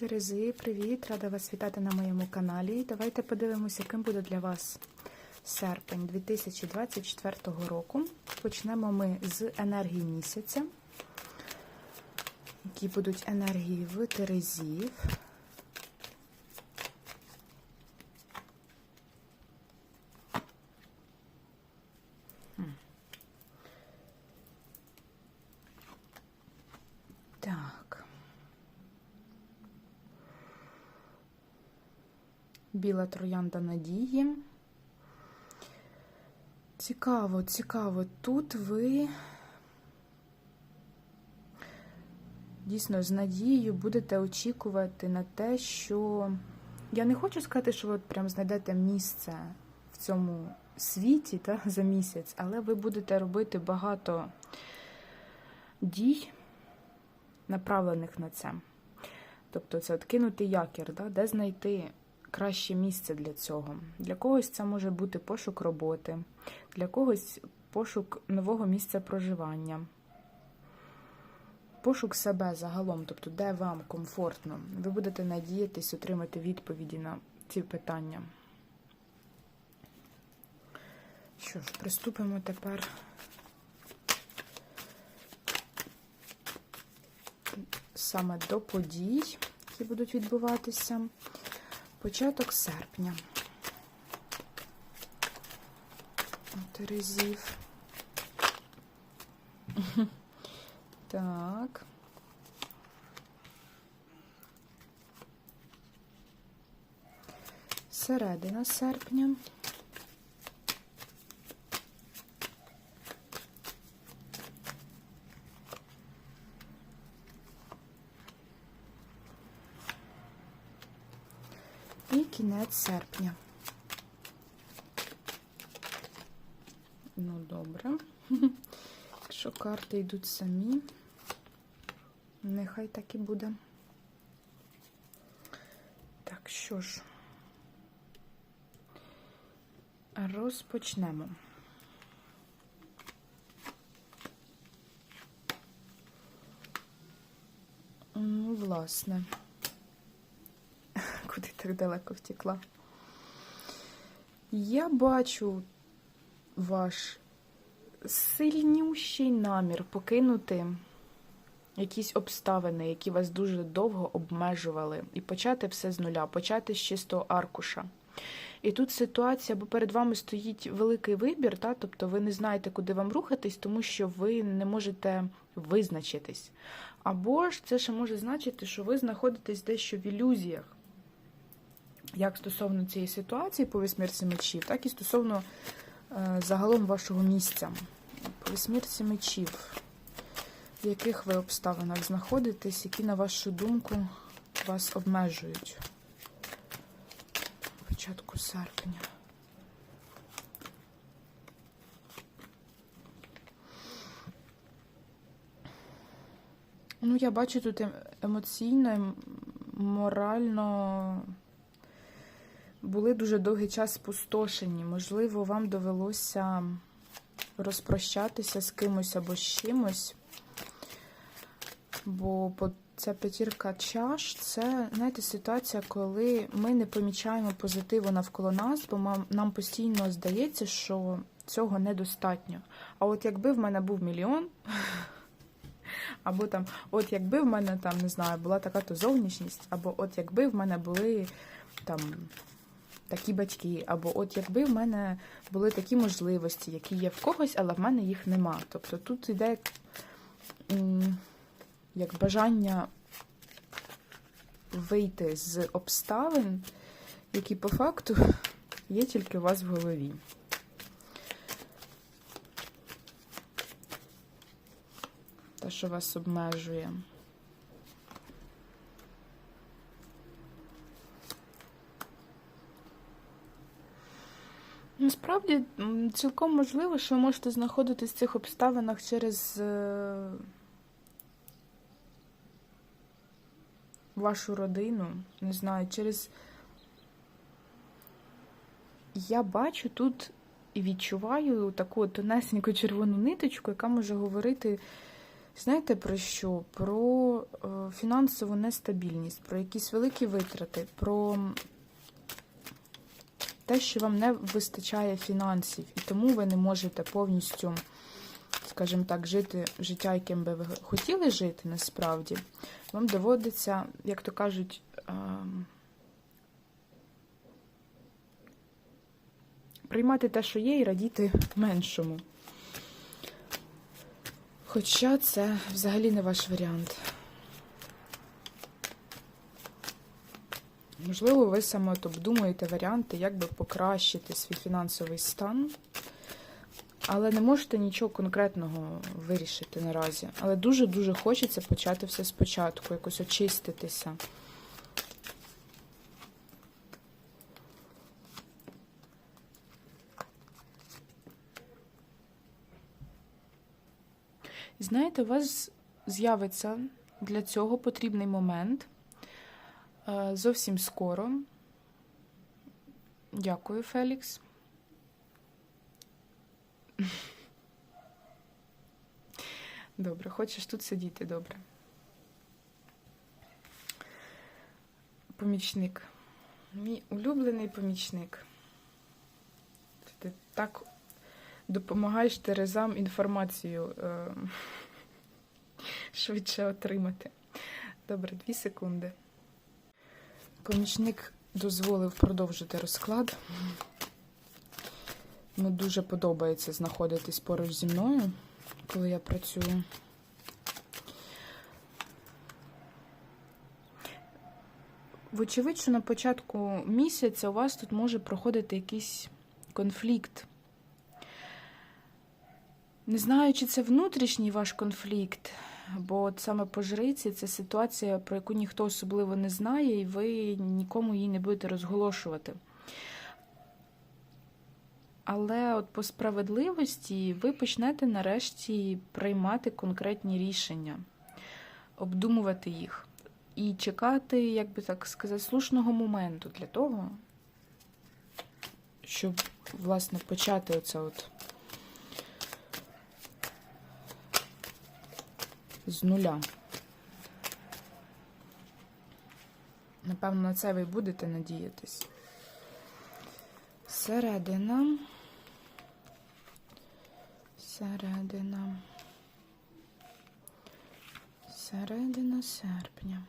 Терези, привіт! Рада вас вітати на моєму каналі. Давайте подивимося, яким буде для вас серпень 2024 року. Почнемо ми з енергії місяця, які будуть енергії в Терезів. Так. Біла троянда надії. Цікаво, цікаво. Тут ви дійсно з надією будете очікувати на те, що. Я не хочу сказати, що ви прям знайдете місце в цьому світі та, за місяць, але ви будете робити багато дій, направлених на це. Тобто це от кинути якір, да? де знайти краще місце для цього. Для когось це може бути пошук роботи, для когось пошук нового місця проживання, пошук себе загалом, тобто де вам комфортно. Ви будете надіятись отримати відповіді на ці питання. Що ж, приступимо тепер. Саме до подій, які будуть відбуватися. Початок серпня. Терезів. Так. Середина серпня. І кінець серпня. Ну, добре. Якщо карти йдуть самі, нехай так і буде. Так, що ж, розпочнемо. Ну, власне. Так далеко втекла? Я бачу ваш сильнющий намір покинути якісь обставини, які вас дуже довго обмежували, і почати все з нуля, почати з чистого аркуша. І тут ситуація, бо перед вами стоїть великий вибір, та, тобто ви не знаєте, куди вам рухатись, тому що ви не можете визначитись. Або ж це ще може значити, що ви знаходитесь дещо в ілюзіях як стосовно цієї ситуації по вісьмірці мечів, так і стосовно е, загалом вашого місця. По вісьмірці мечів, в яких ви обставинах знаходитесь, які, на вашу думку, вас обмежують. Початку серпня. Ну, я бачу тут ем- емоційно, ем- морально були дуже довгий час спустошені. Можливо, вам довелося розпрощатися з кимось або з чимось. Бо ця п'ятірка чаш це, знаєте, ситуація, коли ми не помічаємо позитиву навколо нас, бо нам постійно здається, що цього недостатньо. А от якби в мене був мільйон, або там, от якби в мене там, не знаю, була така то зовнішність, або от якби в мене були там такі батьки, або от якби в мене були такі можливості, які є в когось, але в мене їх нема. Тобто тут йде як бажання вийти з обставин, які по факту є тільки у вас в голові. Те, що вас обмежує. Насправді, цілком можливо, що ви можете знаходитись в цих обставинах через е, вашу родину, не знаю, через. Я бачу тут і відчуваю таку тонесеньку червону ниточку, яка може говорити Знаєте про що? Про е, фінансову нестабільність, про якісь великі витрати, про те, що вам не вистачає фінансів, і тому ви не можете повністю, скажімо так, жити життя, яким би ви хотіли жити насправді. Вам доводиться, як то кажуть, ем, приймати те, що є, і радіти меншому. Хоча це взагалі не ваш варіант. Можливо, ви саме от обдумуєте варіанти, як би покращити свій фінансовий стан, але не можете нічого конкретного вирішити наразі. Але дуже-дуже хочеться почати все спочатку, якось очиститися. Знаєте, у вас з'явиться для цього потрібний момент зовсім скоро. Дякую, Фелікс. Добре, хочеш тут сидіти, добре. Помічник. Мій улюблений помічник. Ти так допомагаєш Терезам інформацію е, швидше отримати. Добре, дві секунди. Помічник дозволив продовжити розклад. Йому дуже подобається знаходитись поруч зі мною, коли я працюю. Вочевидь, що на початку місяця у вас тут може проходити якийсь конфлікт. Не знаю, чи це внутрішній ваш конфлікт, бо от саме по жриці це ситуація, про яку ніхто особливо не знає, і ви нікому її не будете розголошувати. Але от по справедливості ви почнете нарешті приймати конкретні рішення, обдумувати їх і чекати, як би так сказати, слушного моменту для того, щоб, власне, почати оце от. З нуля. Напевно, на це ви будете надіятись. Середина. Середина. Середина серпня.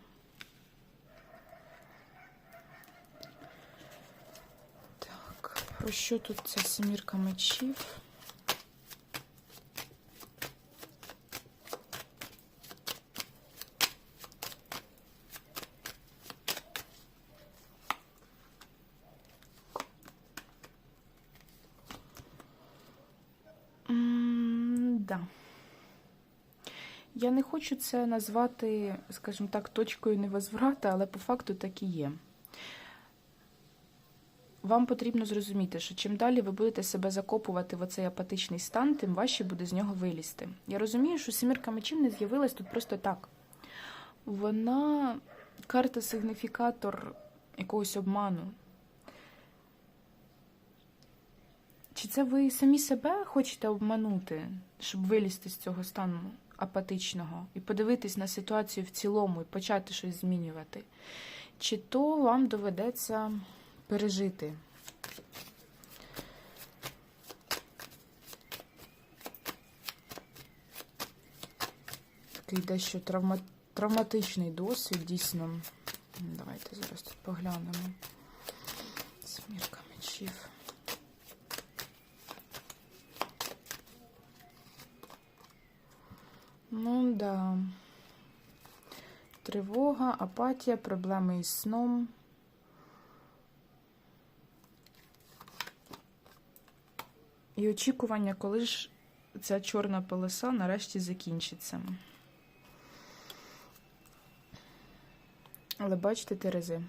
Так, про що тут ця семірка мечів? Да. Я не хочу це назвати, скажімо так, точкою невозврата, але по факту так і є. Вам потрібно зрозуміти, що чим далі ви будете себе закопувати в оцей апатичний стан, тим важче буде з нього вилізти. Я розумію, що сімірка мечів не з'явилась тут просто так. Вона карта-сигніфікатор якогось обману. Чи це ви самі себе хочете обманути, щоб вилізти з цього стану апатичного і подивитись на ситуацію в цілому і почати щось змінювати? Чи то вам доведеться пережити? Такий дещо травма... травматичний досвід, дійсно. Давайте зараз тут поглянемо. Смірка мечів. Ну, да. Тривога, апатія, проблеми із сном. І очікування, коли ж ця чорна полоса нарешті закінчиться. Але бачите, Терези,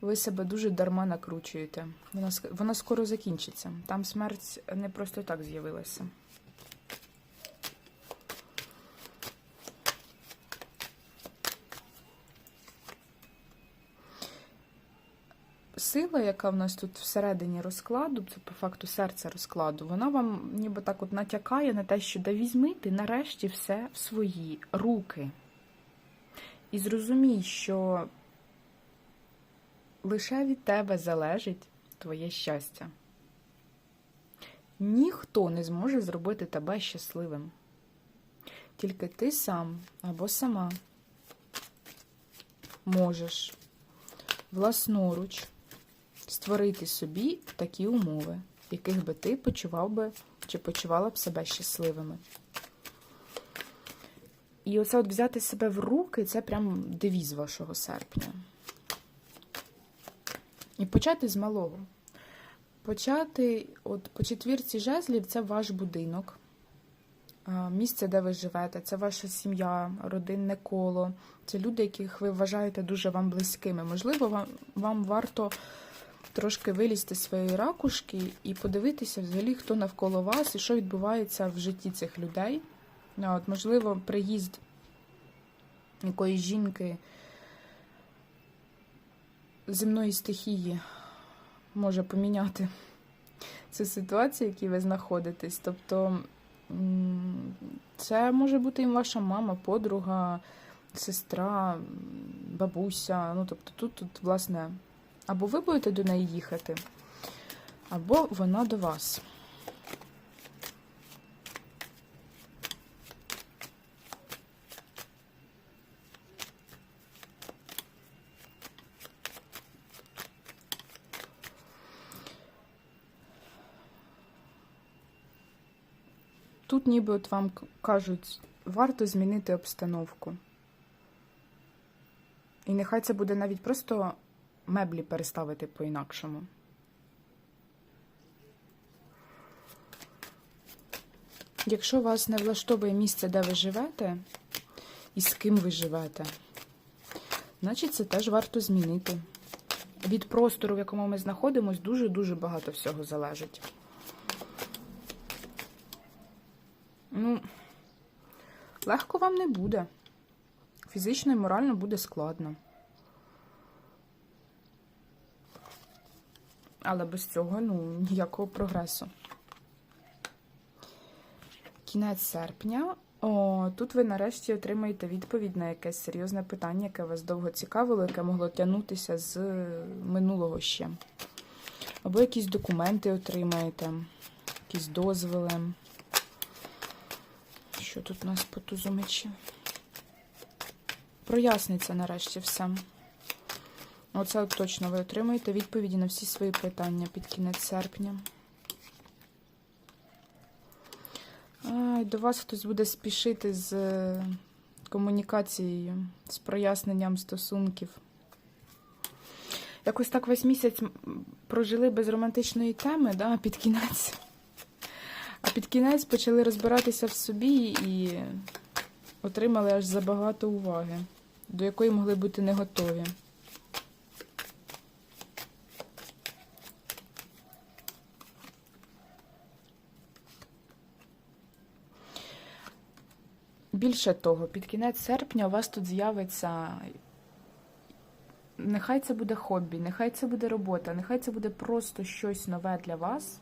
ви себе дуже дарма накручуєте. Вона, вона скоро закінчиться. Там смерть не просто так з'явилася. Сила, яка в нас тут всередині розкладу, це по факту серця розкладу, вона вам ніби так от натякає на те, що да візьми ти нарешті все в свої руки. І зрозумій, що лише від тебе залежить твоє щастя. Ніхто не зможе зробити тебе щасливим. Тільки ти сам або сама можеш власноруч створити собі такі умови, в яких би ти почував би чи почувала б себе щасливими. І оце от взяти себе в руки це прям девіз вашого серпня. І почати з малого. Почати, от по четвірці жезлів це ваш будинок, місце, де ви живете, це ваша сім'я, родинне коло, це люди, яких ви вважаєте дуже вам близькими. Можливо, вам, вам варто трошки вилізти з своєї ракушки і подивитися взагалі, хто навколо вас і що відбувається в житті цих людей. От, можливо, приїзд якоїсь жінки земної стихії може поміняти цю ситуацію, в якій ви знаходитесь. Тобто це може бути і ваша мама, подруга, сестра, бабуся. Ну, тобто тут, тут, власне, або ви будете до неї їхати, або вона до вас. Тут ніби от вам кажуть, варто змінити обстановку. І нехай це буде навіть просто меблі переставити по-інакшому. Якщо вас не влаштовує місце, де ви живете, і з ким ви живете, значить це теж варто змінити. Від простору, в якому ми знаходимося, дуже-дуже багато всього залежить. Ну, легко вам не буде. Фізично і морально буде складно. Але без цього, ну, ніякого прогресу. Кінець серпня. О, тут ви нарешті отримаєте відповідь на якесь серйозне питання, яке вас довго цікавило, яке могло тягнутися з минулого ще. Або якісь документи отримаєте, якісь дозволи. Що тут у нас по тузу мечі? Проясниться нарешті все. Оце точно ви отримаєте відповіді на всі свої питання під кінець серпня. До вас хтось буде спішити з е, комунікацією, з проясненням стосунків. Якось так весь місяць прожили без романтичної теми, да, під кінець. А під кінець почали розбиратися в собі і отримали аж забагато уваги, до якої могли бути не готові. Більше того, під кінець серпня у вас тут з'явиться. Нехай це буде хобі, нехай це буде робота, нехай це буде просто щось нове для вас,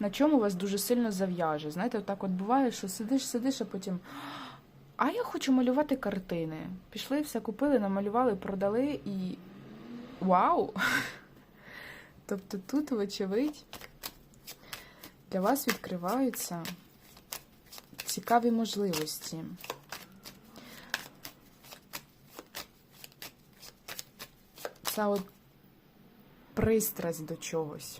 на чому вас дуже сильно зав'яже. Знаєте, отак от буває, що сидиш, сидиш, а потім. А я хочу малювати картини. Пішли, все купили, намалювали, продали і. Вау! Тобто тут, вочевидь, для вас відкриваються цікаві можливості. Ця от пристрасть до чогось.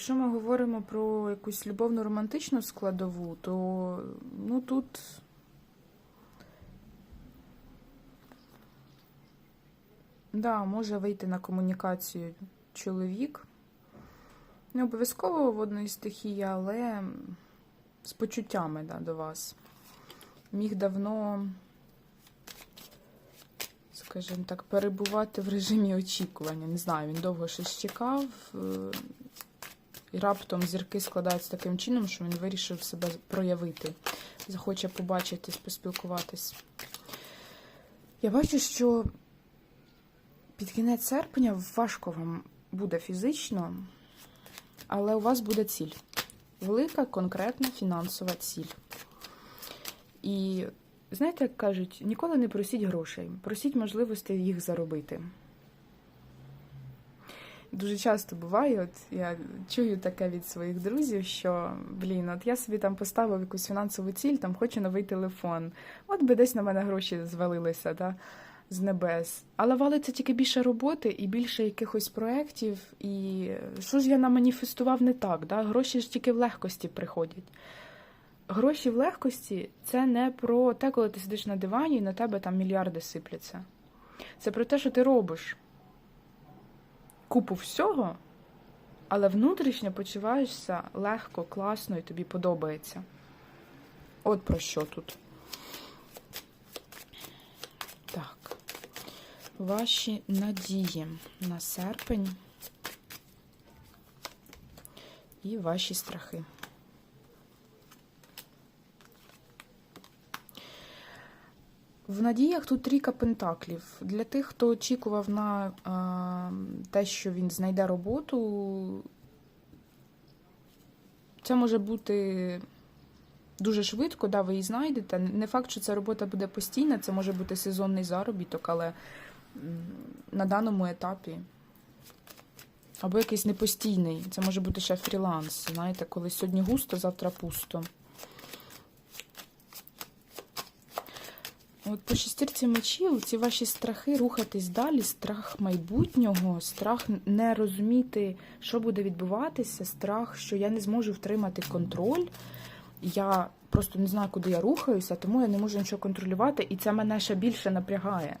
Якщо ми говоримо про якусь любовно-романтичну складову, то ну тут да, може вийти на комунікацію чоловік. Не обов'язково водної стихії, але з почуттями да, до вас. Міг давно, скажімо так, перебувати в режимі очікування. Не знаю, він довго щось чекав. І раптом зірки складаються таким чином, що він вирішив себе проявити. Захоче побачитись, поспілкуватись. Я бачу, що під кінець серпня важко вам буде фізично, але у вас буде ціль. Велика, конкретна фінансова ціль. І знаєте, як кажуть, ніколи не просіть грошей, просіть можливості їх заробити. Дуже часто буває, от я чую таке від своїх друзів, що блін, от я собі там поставив якусь фінансову ціль, там хочу новий телефон. От би десь на мене гроші звалилися, да, з небес. Але валиться тільки більше роботи і більше якихось проєктів. І що ж я наманіфестував не так? Да? Гроші ж тільки в легкості приходять. Гроші в легкості це не про те, коли ти сидиш на дивані і на тебе там мільярди сипляться. Це про те, що ти робиш купу всього, але внутрішньо почуваєшся легко, класно і тобі подобається. От про що тут. Так. Ваші надії на серпень і ваші страхи. В надіях тут трійка пентаклів. Для тих, хто очікував на те, що він знайде роботу, це може бути дуже швидко, да, ви її знайдете. Не факт, що ця робота буде постійна, це може бути сезонний заробіток, але на даному етапі. Або якийсь непостійний. Це може бути ще фріланс. Знаєте, коли сьогодні густо, завтра пусто. От по шестірці мечів ці ваші страхи рухатись далі, страх майбутнього, страх не розуміти, що буде відбуватися, страх, що я не зможу втримати контроль. Я просто не знаю, куди я рухаюся, тому я не можу нічого контролювати, і це мене ще більше напрягає.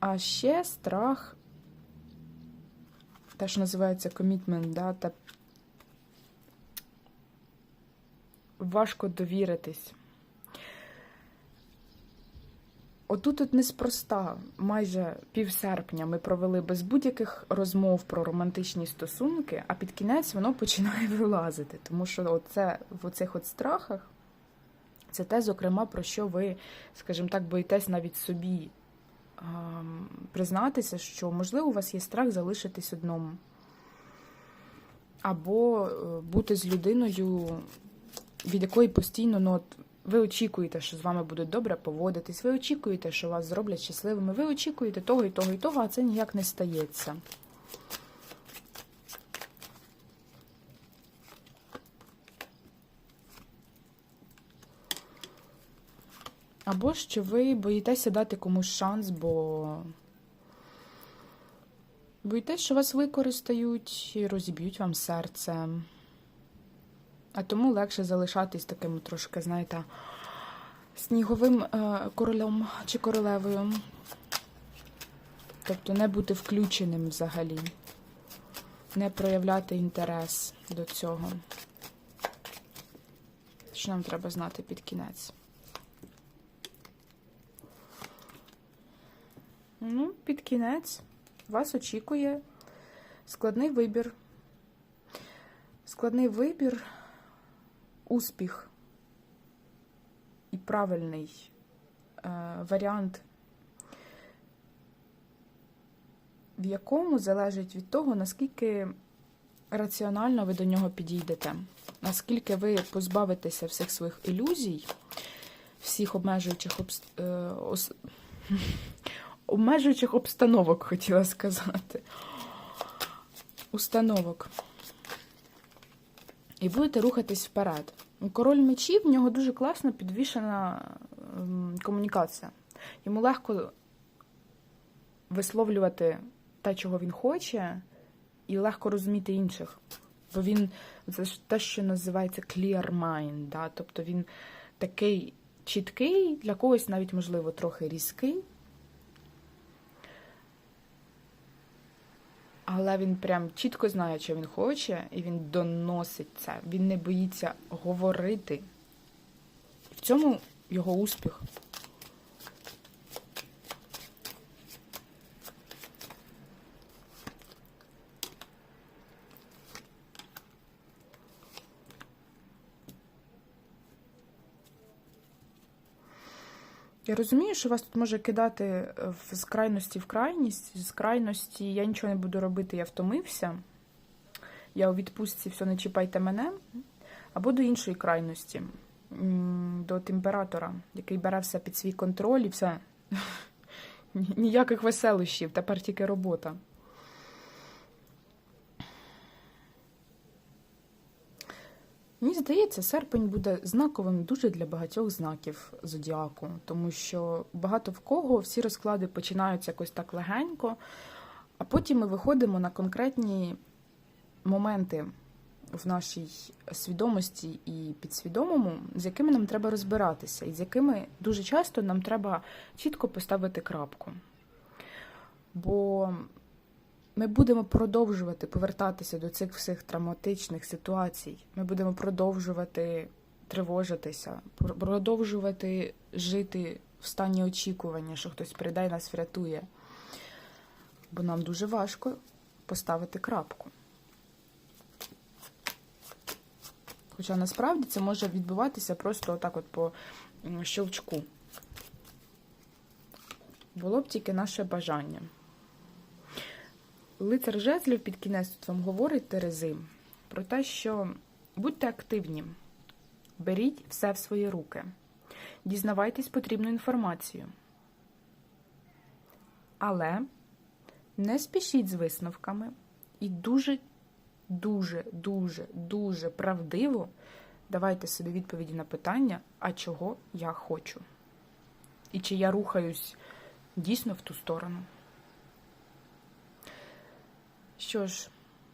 А ще страх те, що називається комітмент, да, та важко довіритись. Отут от неспроста, майже півсерпня ми провели без будь-яких розмов про романтичні стосунки, а під кінець воно починає вилазити. Тому що оце, в оцих от страхах це те, зокрема, про що ви, скажімо так, боїтесь навіть собі признатися, що, можливо, у вас є страх залишитись одному. Або е, бути з людиною, від якої постійно ну, от, ви очікуєте, що з вами будуть добре поводитись, ви очікуєте, що вас зроблять щасливими, ви очікуєте того і того і того, а це ніяк не стається. Або що ви боїтеся дати комусь шанс, бо боїтесь, що вас використають і розіб'ють вам серце. А тому легше залишатись таким трошки, знаєте, сніговим е, королем чи королевою. Тобто не бути включеним взагалі, не проявляти інтерес до цього. Що нам треба знати під кінець? Ну, під кінець вас очікує складний вибір. Складний вибір, успіх і правильний е, варіант, в якому залежить від того, наскільки раціонально ви до нього підійдете, наскільки ви позбавитеся всіх своїх ілюзій, всіх обмежуючих обст... е, ос... обмежуючих обстановок, хотіла сказати. Установок. І будете рухатись вперед. Король мечів в нього дуже класно підвішена ем, комунікація. Йому легко висловлювати те, чого він хоче, і легко розуміти інших. Бо він це ж те, що називається clear mind. Да? Тобто він такий чіткий, для когось навіть, можливо, трохи різкий. Але він прям чітко знає, що він хоче, і він доносить це. Він не боїться говорити. В цьому його успіх. Я розумію, що вас тут може кидати е, з крайності в крайність. З крайності я нічого не буду робити, я втомився. Я у відпустці, все, не чіпайте мене. Або до іншої крайності, до температора, який бере все під свій контроль і все. Ніяких веселощів, тепер тільки робота. Здається, серпень буде знаковим дуже для багатьох знаків зодіаку, тому що багато в кого всі розклади починаються якось так легенько, а потім ми виходимо на конкретні моменти в нашій свідомості і підсвідомому, з якими нам треба розбиратися, і з якими дуже часто нам треба чітко поставити крапку. Бо ми будемо продовжувати повертатися до цих всіх травматичних ситуацій. Ми будемо продовжувати тривожитися, продовжувати жити в стані очікування, що хтось прийде і нас врятує. Бо нам дуже важко поставити крапку. Хоча насправді це може відбуватися просто отак от по щелчку. Було б тільки наше бажання. Лицар жезлів під кінець тут вам говорить Терези про те, що будьте активні, беріть все в свої руки, дізнавайтесь потрібну інформацію. Але не спішіть з висновками і дуже, дуже, дуже, дуже правдиво давайте собі відповіді на питання, а чого я хочу. І чи я рухаюсь дійсно в ту сторону. Що ж,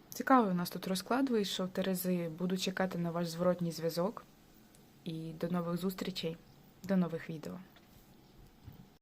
цікавий у нас тут розклад вийшов, Терези. Буду чекати на ваш зворотній зв'язок. І до нових зустрічей, до нових відео.